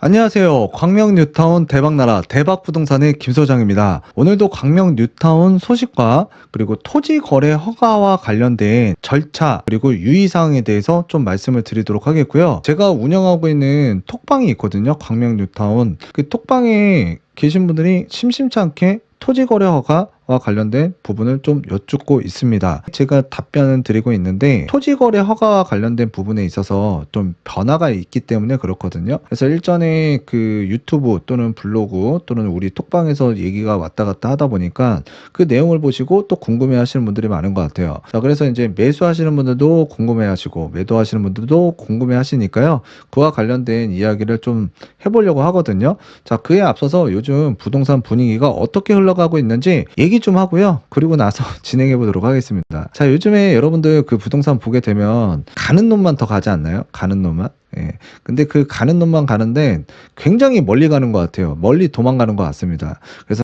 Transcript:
안녕하세요. 광명 뉴타운 대박나라 대박부동산의 김 소장입니다. 오늘도 광명 뉴타운 소식과 그리고 토지 거래 허가와 관련된 절차 그리고 유의사항에 대해서 좀 말씀을 드리도록 하겠고요. 제가 운영하고 있는 톡방이 있거든요. 광명 뉴타운. 그 톡방에 계신 분들이 심심치 않게 토지 거래 허가와 관련된 부분을 좀 여쭙고 있습니다. 제가 답변을 드리고 있는데 토지 거래 허가와 관련된 부분에 있어서 좀 변화가 있기 때문에 그렇거든요. 그래서 일전에 그 유튜브 또는 블로그 또는 우리 톡방에서 얘기가 왔다 갔다 하다 보니까 그 내용을 보시고 또 궁금해 하시는 분들이 많은 것 같아요. 자, 그래서 이제 매수하시는 분들도 궁금해 하시고 매도하시는 분들도 궁금해 하시니까요. 그와 관련된 이야기를 좀 해보려고 하거든요. 자, 그에 앞서서 요즘 부동산 분위기가 어떻게 흘러가고 있는지 얘기 좀 하고요. 그리고 나서 진행해 보도록 하겠습니다. 자, 요즘에 여러분들 그 부동산 보게 되면 가는 놈만 더 가지 않나요? 가는 놈만? 예. 근데 그 가는 놈만 가는데 굉장히 멀리 가는 것 같아요. 멀리 도망가는 것 같습니다. 그래서